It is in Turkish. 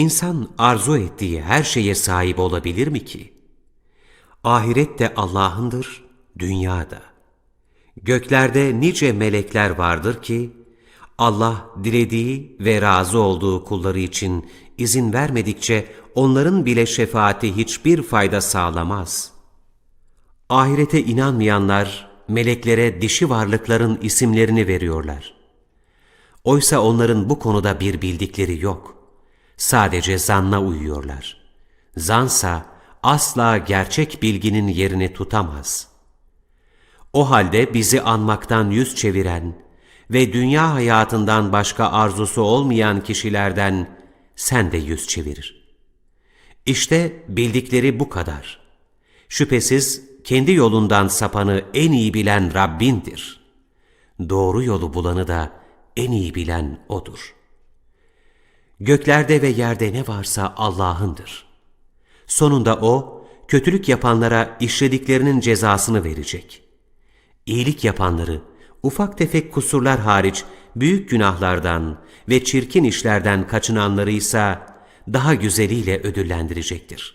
İnsan arzu ettiği her şeye sahip olabilir mi ki? Ahiret de Allah'ındır, dünya da. Göklerde nice melekler vardır ki, Allah dilediği ve razı olduğu kulları için izin vermedikçe onların bile şefaati hiçbir fayda sağlamaz. Ahirete inanmayanlar meleklere dişi varlıkların isimlerini veriyorlar. Oysa onların bu konuda bir bildikleri yok. Sadece zanna uyuyorlar. Zansa asla gerçek bilginin yerini tutamaz. O halde bizi anmaktan yüz çeviren ve dünya hayatından başka arzusu olmayan kişilerden sen de yüz çevirir. İşte bildikleri bu kadar. Şüphesiz kendi yolundan sapanı en iyi bilen Rabbindir. Doğru yolu bulanı da en iyi bilen O'dur. Göklerde ve yerde ne varsa Allah'ındır. Sonunda O, kötülük yapanlara işlediklerinin cezasını verecek. İyilik yapanları, ufak tefek kusurlar hariç büyük günahlardan ve çirkin işlerden kaçınanları ise daha güzeliyle ödüllendirecektir.